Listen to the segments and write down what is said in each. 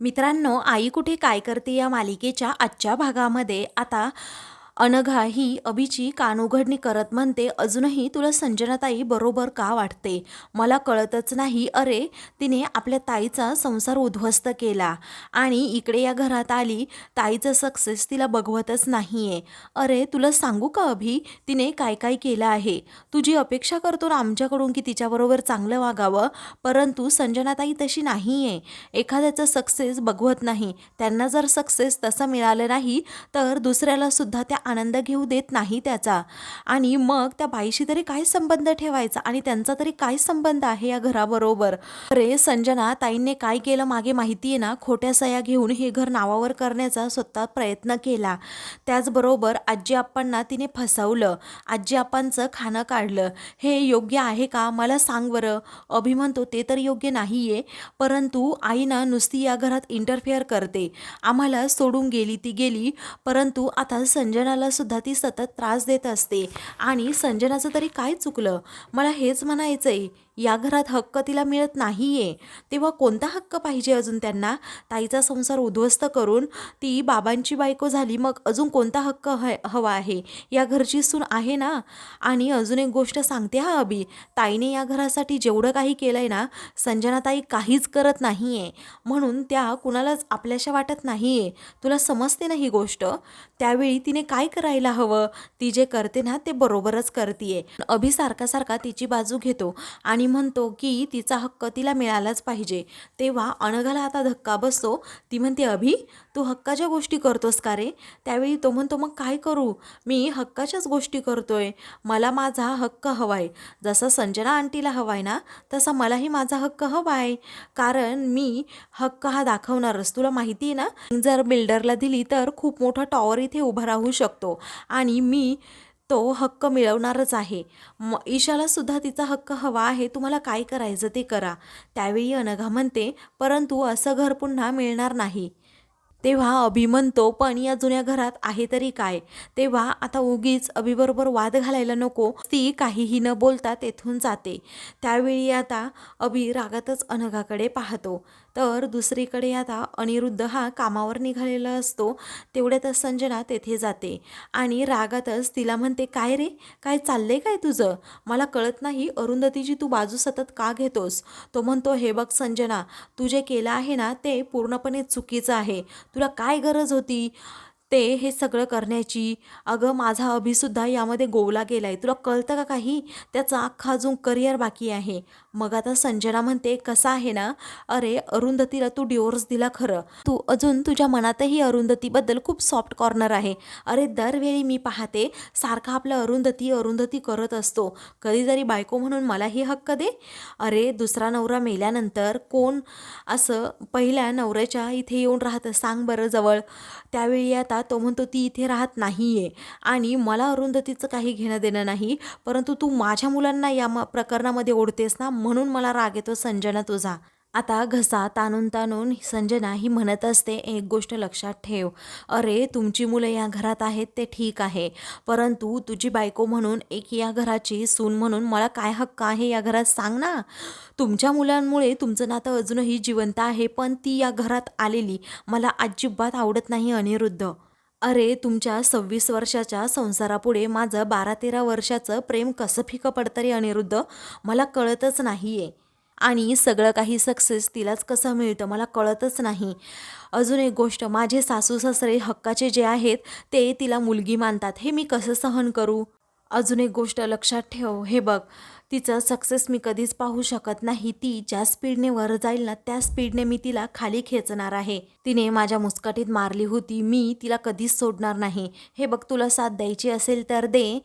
मित्रांनो आई कुठे काय करते या मालिकेच्या आजच्या भागामध्ये? आता अनघा ही अभिची कानउघडणी करत म्हणते अजूनही तुला संजनाताई बरोबर का वाटते? मला कळतच नाही. अरे तिने आपल्या ताईचा संसार उद्ध्वस्त केला आणि इकडे या घरात आली. ताईचं सक्सेस तिला बघवतच नाही आहे अरे तुला सांगू का अभि? तिने काय काय केलं आहे? तुझी अपेक्षा करतो ना आमच्याकडून की तिच्याबरोबर चांगलं वागावं परंतु संजनाताई तशी नाही आहे एखाद्याचं सक्सेस बघवत नाही. त्यांना जर सक्सेस तसं मिळालं नाही तर दुसऱ्याला सुद्धा त्या आनंद घेऊ देत नाही त्याचा. आणि मग त्या बाईशी तरी काय संबंध ठेवायचा? आणि त्यांचा तरी काय संबंध आहे या घराबरोबर? अरे संजना ताईंनी काय केलं मागे माहिती आहे ना? खोट्या सया घेऊन हे घर नावावर करण्याचा स्वतः प्रयत्न केला. त्याचबरोबर आजी आप्पांना तिने फसवलं. आजी आप्पांचं खाणं काढलं. हे योग्य आहे का? मला सांग बरं. अभि म्हणतो ते तर योग्य नाही आहे परंतु आईनं नुसती या घरात इंटरफेअर करते. आम्हाला सोडून गेली ती गेली परंतु आता संजना संजनाला सुद्धा ती सतत त्रास देत असते. आणि संजनाचं तरी काय चुकलं? मला हेच म्हणायचं आहे या घरात हक्क तिला मिळत नाही आहे तेव्हा कोणता हक्क पाहिजे अजून त्यांना? ताईचा संसार उद्ध्वस्त करून ती बाबांची बायको झाली मग अजून कोणता हक्क ह हवा आहे? या घरची सून आहे ना? आणि अजून एक गोष्ट सांगते हा अभि. ताईने या घरासाठी जेवढं काही केलं आहे ना संजनाताई काहीच करत नाही आहे म्हणून त्या कुणालाच आपल्याशा वाटत नाही आहे तुला समजते ना ही गोष्ट? त्यावेळी तिने काय करायला हवं? ती जे करते ना ते बरोबरच करते अभि सारखा सारखा तिची बाजू घेतो आणि म्हणतो की तिचा हक्क तिला मिळालाच पाहिजे. तेव्हा अनघाला आता धक्का बसतो. ती म्हणते अभि तू हक्काच्या गोष्टी करतोस का रे? त्यावेळी तो म्हणतो मग काय करू? मी हक्काच्याच गोष्टी करतोय. मला माझा हक्क हवाय. जसा संजना आंटीला हवाय ना तसा मलाही माझा हक्क हवाय. कारण मी हक्क हा दाखवणारच. तुला माहिती आहे ना जर बिल्डरला दिली तर खूप मोठा टॉवर इथे उभा राहू शकतो. आणि मी तो हक्क मिळवणारच आहे. म ईशाला सुद्धा तिचा हक्क हवा आहे. तुम्हाला काय करायचं ते करा. त्यावेळी अनघा म्हणते परंतु असं घर पुन्हा मिळणार नाही. तेव्हा अभि म्हणतो पण या जुन्या घरात आहे तरी काय? तेव्हा आता उगीच अभिबरोबर वाद घालायला नको. ती काहीही न बोलता तेथून जाते. त्यावेळी आता अभि रागातच अनघाकडे पाहतो. तर दुसरीकडे आता अनिरुद्ध हा कामावर निघालेला असतो. तेवढ्यातच संजना तेथे जाते आणि रागातच तिला म्हणते काय रे? काय चाललंय काय तुझं? मला कळत नाही अरुंधतीची तू बाजू सतत का घेतोस? तो म्हणतो हे बघ संजना तू जे केलं आहे ना ते पूर्णपणे चुकीचं आहे. तुला काय गरज होती? ते हे सगळं करण्याची अगं माझा अभिसुद्धा यामध्ये गोवला गेला आहे तुला कळतं का काही? त्याचा अख्खा अजून करिअर बाकी आहे. मग आता संजना म्हणते कसं आहे ना? अरे अरुंधतीला तू डिवोर्स दिला खरं. तू अजून तुझ्या मनातही अरुंधतीबद्दल खूप सॉफ्ट कॉर्नर आहे. अरे दरवेळी मी पाहते सारखा आपलं अरुंधती अरुंधती करत असतो. कधीतरी बायको म्हणून मलाही हक्क दे. अरे दुसरा नवरा मेल्यानंतर कोण असं पहिल्या नवऱ्याच्या इथे येऊन राहतं? सांग बरं जवळ. त्यावेळी आता तो म्हणतो ती इथे राहत नाही आहे आणि मला अरुंधतीचं काही घेणं देणं नाही परंतु तू माझ्या मुलांना या म प्रकरणामध्ये ओढतेस ना म्हणून मला राग येतो संजना तुझा. आता घसा ताणून ताणून संजना ही म्हणत असते एक गोष्ट लक्षात ठेव. अरे तुमची मुलं या घरात आहेत ते ठीक आहे. परंतु तुझी बायको म्हणून एक या घराची सून म्हणून मला काय हक्क आहे या घरात सांग ना. तुमच्या मुलांमुळे तुमचं नातं अजूनही जिवंत आहे पण ती या घरात आलेली. मला अजिबात आवडत नाही अनिरुद्ध. अरे तुमच्या सव्वीस वर्षाच्या संसारापुढे माझं बारा तेरा वर्षाचं प्रेम कसं फिकं पडतं रे अनिरुद्ध? मला कळतच नाही आहे आणि सगळं काही सक्सेस तिलाच कसं मिळतं मला कळतच नाही. अजून एक गोष्ट माझे सासू सासरे हक्काचे जे आहेत ते तिला मुलगी मानतात. हे मी कसं सहन करू? अजून एक गोष्ट लक्षात ठेव. हे बघ तिचं सक्सेस मी कधीच पाहू शकत नाही. ती ज्या स्पीडने वर जाईल ना त्या स्पीडने मी तिला खाली खेचणार आहे. तिने माझ्या मुस्काटीत मारली होती. मी तिला कधीच सोडणार नाही. हे बघ तुला साथ द्यायची असेल तर दे.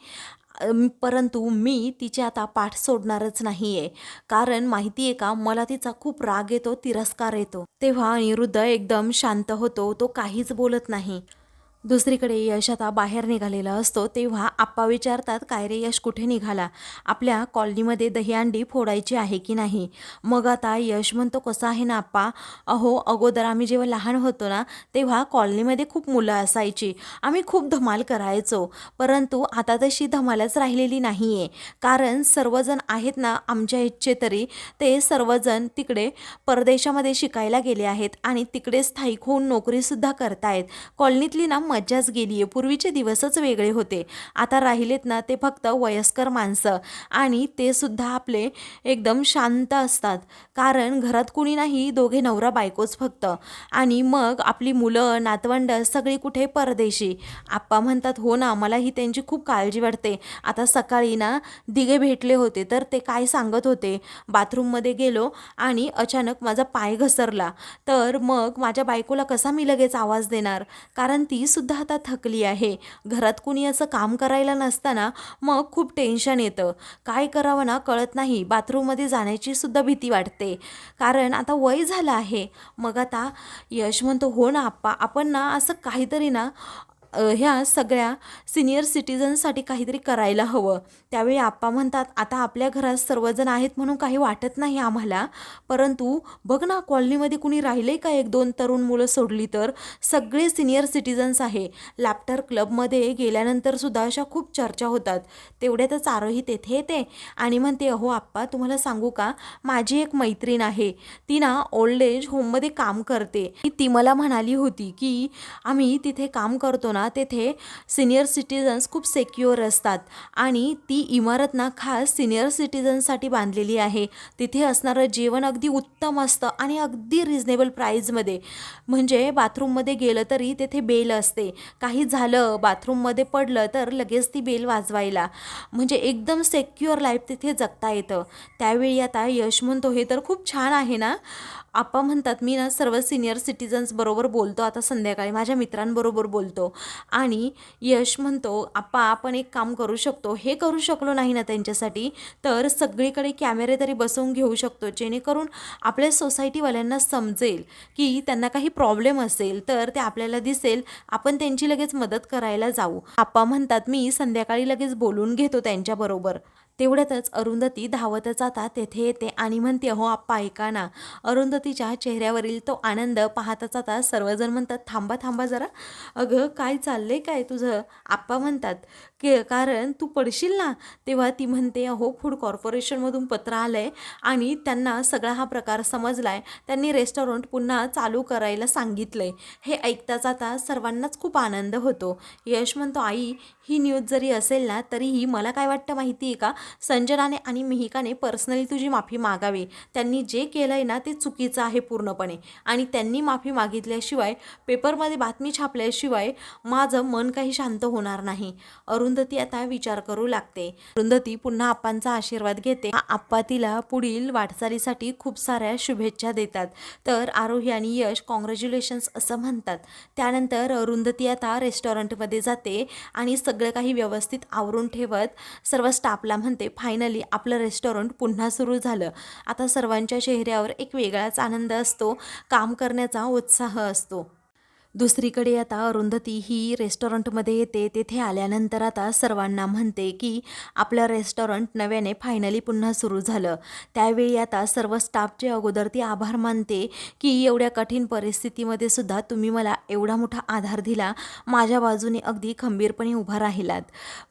परंतु मी तिची आता पाठ सोडणारच नाही आहे कारण माहिती आहे का मला तिचा खूप राग येतो तिरस्कार येतो. तेव्हा अनिरुद्ध एकदम शांत होतो. तो काहीच बोलत नाही. दुसरीकडे यश आता बाहेर निघालेला असतो तेव्हा आप्पा विचारतात काय रे यश कुठे निघाला? आपल्या कॉलनीमध्ये दहीहंडी फोडायची आहे की नाही? मग आता यश म्हणतो कसं आहे ना आप्पा? अहो अगोदर आम्ही जेव्हा लहान होतो ना तेव्हा कॉलनीमध्ये खूप मुलं असायची. आम्ही खूप धमाल करायचो. परंतु आता तशी धमालच राहिलेली नाही आहे कारण सर्वजण आहेत ना आमच्या इच्छे तरी ते सर्वजण तिकडे परदेशामध्ये शिकायला गेले आहेत आणि तिकडे स्थायिक होऊन नोकरीसुद्धा करतायत. कॉलनीतली ना मज्जाच गेली आहे. पूर्वीचे दिवसच वेगळे होते. आता राहिलेत ना ते फक्त वयस्कर माणसं. आणि ते सुद्धा आपले एकदम शांत असतात. कारण घरात कुणी नाही दोघे नवरा बायकोच फक्त. आणि मग आपली मुलं नातवंड सगळी कुठे परदेशी? आप्पा म्हणतात हो ना मलाही त्यांची खूप काळजी वाटते. आता सकाळी ना दिघे भेटले होते तर ते काय सांगत होते? बाथरूममध्ये गेलो आणि अचानक माझा पाय घसरला. तर मग माझ्या बायकोला कसा मी लगेच आवाज देणार? कारण ती सुद्धा आता थकली आहे. घरात कुणी असं काम करायला नसताना मग खूप टेन्शन येतं. काय करावं ना कळत नाही. बाथरूममध्ये जाण्याची सुद्धा भीती वाटते. कारण आता वय झालं आहे. मग आता यश म्हणतो हो ना आप्पा आपण ना असं काहीतरी ना ह्या सगळ्या सिनियर सिटीजनसाठी काहीतरी करायला हवं. त्यावेळी आप्पा म्हणतात आता आपल्या घरात सर्वजण आहेत म्हणून काही वाटत नाही आम्हाला. परंतु बघ ना कॉलनीमध्ये कुणी राहिले का एक दोन तरुण मुलं सोडली तर? सगळे सिनियर सिटीजन्स आहे. लॅप्टर क्लबमध्ये गेल्यानंतर सुद्धा अशा खूप चर्चा होतात. तेवढ्यातच आरोही तेथे येते आणि म्हणते अहो आप्पा तुम्हाला सांगू का? माझी एक मैत्रीण आहे. ती ना ओल्ड एज होममध्ये काम करते. ती मला म्हणाली होती की आम्ही तिथे काम करतो ना तेथे सिनियर सिटीजन्स खूप सेक्युअर असतात. आणि ती इमारत ना खास सिनियर सिटीजन्ससाठी बांधलेली आहे. तिथे असणारं जेवण अगदी उत्तम असतं आणि अगदी रिझनेबल प्राईजमध्ये म्हणजे बाथरूममध्ये गेलं तरी तेथे बेल असते. काही झालं बाथरूममध्ये पडलं तर लगेच ती बेल वाजवायला. म्हणजे एकदम सेक्युअर लाईफ तिथे जगता येतं. त्यावेळी आता यश म्हणतो हे तर खूप छान आहे ना? आप्पा म्हणतात मी ना सर्व सिनियर सिटीजन्सबरोबर बोलतो आता संध्याकाळी. माझ्या मित्रांबरोबर बोलतो. आणि यश म्हणतो आप्पा आपण एक काम करू शकतो. हे करू शकलो नाही ना त्यांच्यासाठी तर सगळीकडे कॅमेरे तरी बसवून घेऊ शकतो जेणेकरून आपल्या सोसायटीवाल्यांना समजेल की त्यांना काही प्रॉब्लेम असेल तर ते आपल्याला दिसेल आपण त्यांची लगेच मदत करायला जाऊ. आप्पा म्हणतात मी संध्याकाळी लगेच बोलून घेतो त्यांच्याबरोबर. तेवढ्यातच अरुंधती धावतच जाता तेथे येते आणि म्हणते हो आप्पा ऐका ना. अरुंधतीच्या चेहऱ्यावरील तो आनंद पाहताच आता सर्वजण म्हणतात थांबा थांबा जरा. अगं काय चाललंय काय तुझं? आप्पा म्हणतात की कारण तू पडशील ना तेव्हा ती म्हणते अहो फूड कॉर्पोरेशनमधून पत्र आलं आहे आणि त्यांना सगळा हा प्रकार समजला आहे त्यांनी रेस्टॉरंट पुन्हा चालू करायला सांगितलं आहे हे ऐकताच आता सर्वांनाच खूप आनंद होतो. यश म्हणतो आई ही न्यूज जरी असेल ना तरीही मला काय वाटतं माहिती आहे का? संजनाने आणि मिहिकाने पर्सनली तुझी माफी मागावी. त्यांनी जे केलं आहे ना ते चुकीचं आहे पूर्णपणे. आणि त्यांनी माफी मागितल्याशिवाय पेपरमध्ये बातमी छापल्याशिवाय माझं मन काही शांत होणार नाही. अरुण अरुंधती आता विचार करू लागते. अरुंधती पुन्हा आप्पांचा आशीर्वाद घेते. आप्पा तिला पुढील वाटचालीसाठी खूप साऱ्या शुभेच्छा देतात. तर आरोही आणि यश कॉंग्रॅच्युलेशन्स असं म्हणतात. त्यानंतर अरुंधती आता रेस्टॉरंटमध्ये जाते आणि सगळं काही व्यवस्थित आवरून ठेवत सर्व स्टाफला म्हणते फायनली आपलं रेस्टॉरंट पुन्हा सुरू झालं. आता सर्वांच्या चेहऱ्यावर एक वेगळाच आनंद असतो. काम करण्याचा उत्साह असतो. दुसरीकडे आता अरुंधती ही रेस्टॉरंटमध्ये येते. तेथे आल्यानंतर आता सर्वांना म्हणते की आपलं रेस्टॉरंट नव्याने फायनली पुन्हा सुरू झालं. त्यावेळी आता सर्व स्टाफचे अगोदर ती आभार मानते की एवढ्या कठीण परिस्थितीमध्ये सुद्धा तुम्ही मला एवढा मोठा आधार दिला. माझ्या बाजूने अगदी खंबीरपणे उभा राहिलात.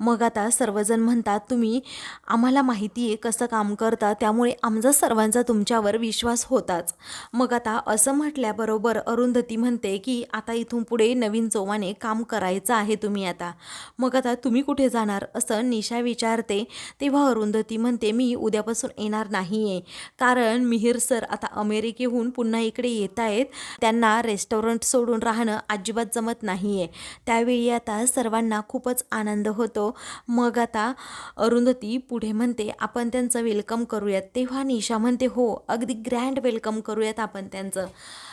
मग आता सर्वजण म्हणतात तुम्ही आम्हाला माहिती आहे कसं काम करता. त्यामुळे आमचा सर्वांचा तुमच्यावर विश्वास होताच. मग आता असं म्हटल्याबरोबर अरुंधती म्हणते की आता आता इथून पुढे नवीन जोमाने काम करायचं आहे तुम्ही आता. मग आता तुम्ही कुठे जाणार? असं निशा विचारते. तेव्हा अरुंधती म्हणते मी उद्यापासून येणार नाही आहे कारण मिहिर सर आता अमेरिकेहून पुन्हा इकडे येत आहेत. त्यांना रेस्टॉरंट सोडून राहणं अजिबात जमत नाही आहे त्यावेळी आता सर्वांना खूपच आनंद होतो. मग आता अरुंधती पुढे म्हणते आपण त्यांचं वेलकम करूयात. तेव्हा निशा म्हणते हो अगदी ग्रँड वेलकम करूयात आपण त्यांचं.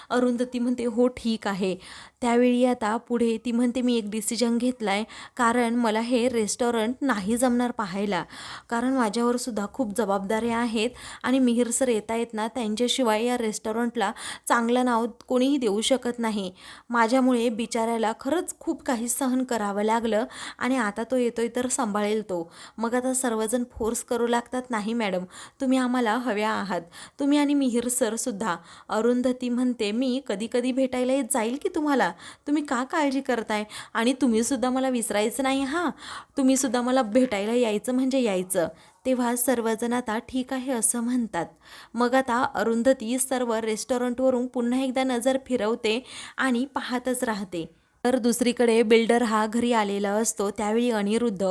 अरुंधती म्हणते हो ठीक आहे. त्यावेळी आता पुढे ती म्हणते मी एक डिसिजन घेतला आहे कारण मला हे रेस्टॉरंट नाही जमणार पाहायला. कारण माझ्यावर सुद्धा खूप जबाबदाऱ्या आहेत आणि मिहीर सर येता येत ना त्यांच्याशिवाय या रेस्टॉरंटला चांगलं नाव कोणीही देऊ शकत नाही. माझ्यामुळे बिचाऱ्याला खरंच खूप काही सहन करावं लागलं आणि आता तो येतोय तर सांभाळेल तो. मग आता सर्वजण फोर्स करू लागतात नाही मॅडम तुम्ही आम्हाला हव्या आहात. तुम्ही आणि मिहीर सरसुद्धा अरुंधती म्हणते मी कधी कधी भेटायला येत जाईल की तुम्हाला? तुम्ही का काळजी करताय? आणि तुम्हीसुद्धा मला विसरायचं नाही हां? तुम्हीसुद्धा मला भेटायला यायचं म्हणजे यायचं. तेव्हा सर्वजण आता ठीक आहे असं म्हणतात. मग आता अरुंधती सर्व रेस्टॉरंटवरून पुन्हा एकदा नजर फिरवते आणि पाहतच राहते. तर दुसरीकडे बिल्डर हा घरी आलेला असतो त्यावेळी अनिरुद्ध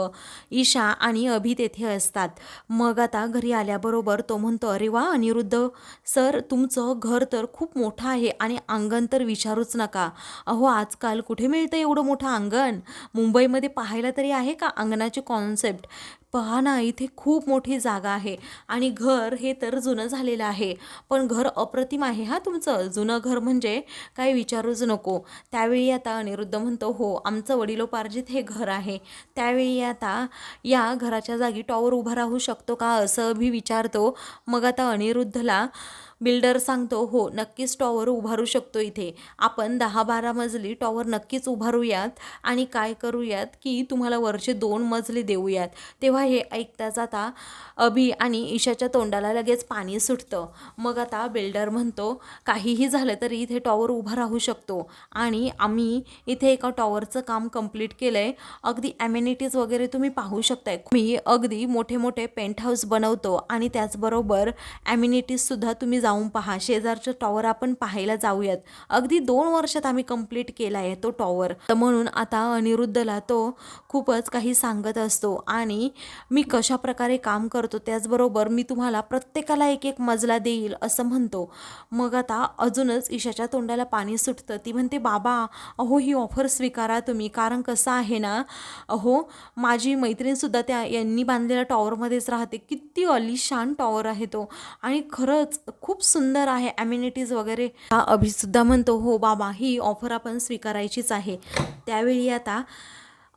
ईशा आणि अभि तेथे असतात. मग आता घरी आल्याबरोबर तो म्हणतो अरे वा अनिरुद्ध! सर तुमचं घर तर खूप मोठं आहे आणि अंगण तर विचारूच नका. अहो आजकाल कुठे मिळतं एवढं मोठं अंगण? मुंबईमध्ये पाहायला तरी आहे का अंगणाची कॉन्सेप्ट पहा ना इथे खूप मोठी जागा आहे. आणि घर हे तर जुनं झालेलं आहे. पण घर अप्रतिम आहे हा तुमचं? जुनं घर म्हणजे काही विचारूच नको. त्यावेळी आता अनिरुद्ध म्हणतो हो आमचं वडिलोपार्जित हे घर आहे. त्यावेळी आता या घराच्या जागी टॉवर उभा राहू शकतो का असं अभि विचारतो. मग आता अनिरुद्धला बिल्डर सांगतो हो नक्कीच टॉवर उभारू शकतो इथे. आपण दहा बारा मजली टॉवर नक्कीच उभारूयात आणि काय करूयात की तुम्हाला वरचे दोन मजली देऊयात. तेव्हा हे ऐकता जाता अभि आणि ईशाच्या तोंडाला लगेच पाणी सुटतं. मग आता बिल्डर म्हणतो काहीही झालं तरी इथे टॉवर उभा राहू शकतो. आणि आम्ही इथे एका टॉवरचं काम कंप्लीट केलं आहे अगदी ॲम्युनिटीज वगैरे तुम्ही पाहू शकताय. मी अगदी मोठे मोठे पेंट हाऊस बनवतो आणि त्याचबरोबर ॲम्युनिटीजसुद्धा तुम्ही जाऊन पहा. शेजारचं टॉवर आपण पाहायला जाऊयात. अगदी दोन वर्षात आम्ही कंप्लीट केला आहे तो टॉवर तर म्हणून आता अनिरुद्धला तो खूपच काही सांगत असतो. आणि मी कशा प्रकारे काम करतो त्याचबरोबर मी तुम्हाला प्रत्येकाला एक एक मजला देईल असं म्हणतो. मग आता अजूनच ईशाच्या तोंडाला पाणी सुटतं. ती म्हणते बाबा अहो ही ऑफर स्वीकारा तुम्ही. कारण कसं आहे ना अहो माझी मैत्रीणसुद्धा त्या यांनी बांधलेल्या टॉवरमध्येच राहते. किती अलिशान टॉवर आहे तो. आणि खरंच खूप खूप सुंदर आहे ॲम्युनिटीज वगैरे. हा अभिसुद्धा म्हणतो हो बाबा ही ऑफर आपण स्वीकारायचीच आहे. त्यावेळी आता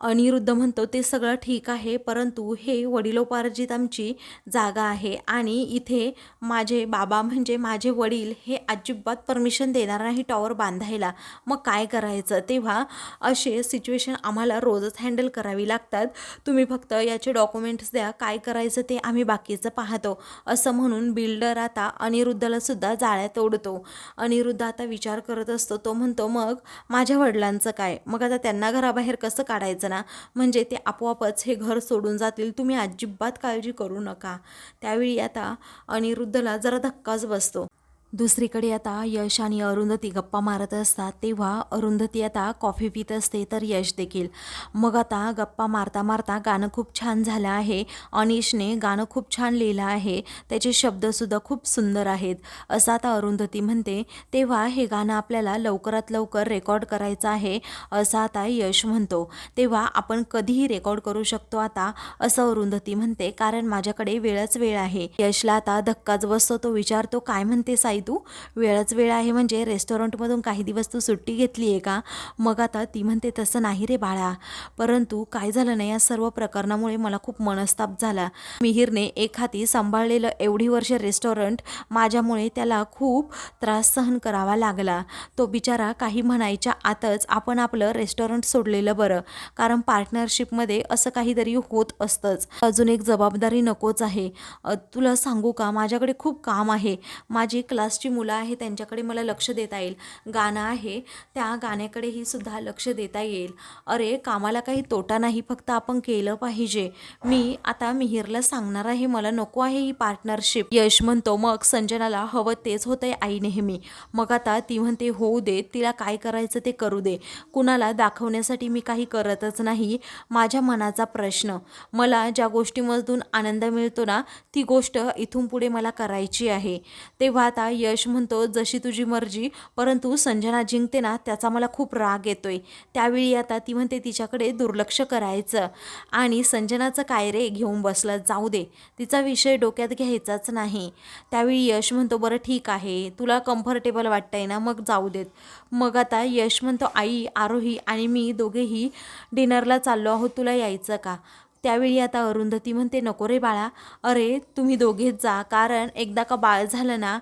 अनिरुद्ध म्हणतो ते सगळं ठीक आहे परंतु हे वडिलोपार्जित आमची जागा आहे आणि इथे माझे बाबा म्हणजे माझे वडील हे अजिबात परमिशन देणार नाही टॉवर बांधायला. मग काय करायचं? तेव्हा असे सिच्युएशन आम्हाला रोजच हँडल करावी लागतात. तुम्ही फक्त याचे डॉक्युमेंट्स द्या काय करायचं ते आम्ही बाकीचं पाहतो. असं म्हणून बिल्डर आता अनिरुद्धला सुद्धा जाळ्यात ओढतो. अनिरुद्ध आता विचार करत असतो तो म्हणतो मग माझ्या वडिलांचं काय? मग आता त्यांना घराबाहेर कसं काढायचं? ना म्हणजे ते आपोआपच हे घर सोडून जातील. तुम्ही अजिबात काळजी करू नका. त्यावेळी आता अनिरुद्धला जरा धक्काच बसतो. दुसरीकडे आता यश आणि अरुंधती गप्पा मारत असतात तेव्हा अरुंधती आता कॉफी पित असते तर यश देखील. मग आता गप्पा मारता मारता गाणं खूप छान झालं आहे. अनिशने गाणं खूप छान लिहिलं आहे. त्याचे शब्दसुद्धा खूप सुंदर आहेत. असं आता अरुंधती म्हणते तेव्हा हे गाणं आपल्याला लवकरात लवकर रेकॉर्ड करायचं आहे असं आता यश म्हणतो. तेव्हा आपण कधीही रेकॉर्ड करू शकतो आता असं अरुंधती म्हणते कारण माझ्याकडे वेळच वेळ आहे. यशला आता धक्काच बसतो तो विचारतो काय म्हणते साई तू? वेळच वेळ आहे म्हणजे रेस्टॉरंटमधून काही दिवस तू सुट्टी घेतली आहे का? मग आता ती म्हणते तसं नाही रे बाळा. परंतु काय झालं नाही या सर्व प्रकरणामुळे मला खूप मनस्ताप झाला. मिहीरने एक हाती सांभाळलेलं एवढी वर्ष रेस्टॉरंट माझ्यामुळे त्याला खूप त्रास सहन करावा लागला. तो बिचारा काही म्हणायच्या आतच आपण आपलं रेस्टॉरंट सोडलेलं बरं. कारण पार्टनरशिपमध्ये असं काहीतरी होत असतंच. अजून एक जबाबदारी नकोच आहे. तुला सांगू का? माझ्याकडे खूप काम आहे. माझी क्लास क्लासची मुलं आहे त्यांच्याकडे मला लक्ष देता येईल. गाणं आहे त्या गाण्याकडेही सुद्धा लक्ष देता येईल. अरे कामाला काही तोटा नाही फक्त आपण केलं पाहिजे. मी आता मिहीरला सांगणार आहे मला नको आहे ही पार्टनरशिप यश म्हणतो मग संजनाला हवं तेच होतंय आई नेहमी. मग आता ती म्हणते होऊ दे तिला काय करायचं ते करू दे. कुणाला दाखवण्यासाठी मी काही करतच नाही माझ्या मनाचा प्रश्न. मला ज्या गोष्टीमधून आनंद मिळतो ना ती गोष्ट इथून पुढे मला करायची आहे. तेव्हा आता यश म्हणतो जशी तुझी मर्जी परंतु संजना जिंकते ना त्याचा मला खूप राग येतोय. त्यावेळी आता ती म्हणते तिच्याकडे दुर्लक्ष करायचं. आणि संजनाचं काय रे घेऊन बसलं जाऊ दे. तिचा विषय डोक्यात घ्यायचाच नाही. त्यावेळी यश म्हणतो बरं ठीक आहे. तुला कम्फर्टेबल वाटतंय ना मग जाऊ देत. मग आता यश म्हणतो आई आरोही आणि मी दोघेही डिनरला चाललो आहोत तुला यायचं का? त्यावेळी आता अरुंधती म्हणते नको रे बाळा. अरे तुम्ही दोघेच जा. कारण एकदा का बाळ झालं ना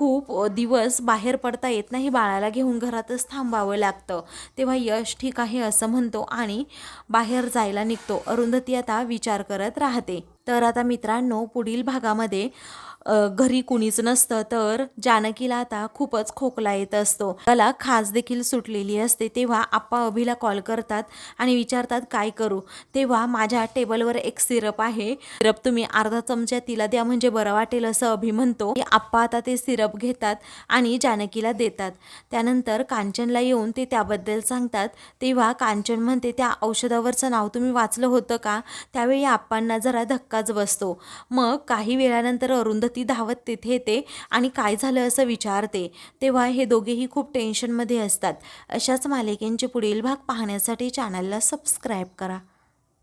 खूप दिवस बाहेर पडता येत नाही बाळाला घेऊन घरातच थांबावं लागतं. तेव्हा यश ठीक आहे असं म्हणतो आणि बाहेर जायला निघतो. अरुंधती आता विचार करत राहते. तर आता मित्रांनो पुढील भागामध्ये घरी कुणीच नसतं तर जानकीला आता खूपच खोकला येत असतो. त्याला खास देखील सुटलेली असते तेव्हा आप्पा अभिला कॉल करतात आणि विचारतात काय करू? तेव्हा माझ्या टेबलवर एक सिरप आहे. सिरप तुम्ही अर्धा चमचा तिला द्या म्हणजे बरं वाटेल असं अभि म्हणतो. की आप्पा आता ते सिरप घेतात आणि जानकीला देतात. त्यानंतर कांचनला येऊन ते त्याबद्दल सांगतात. तेव्हा कांचन म्हणते त्या औषधावरचं नाव तुम्ही वाचलं होतं का? त्यावेळी आप्पांना जरा धक्काच बसतो. मग काही वेळानंतर अरुंध ती धावत तिथे येते आणि काय झालं असं विचारते. तेव्हा हे दोघेही खूप टेन्शनमध्ये असतात. अशाच मालिकेंचे पुढील भाग पाहण्यासाठी चॅनलला सबस्क्राईब करा.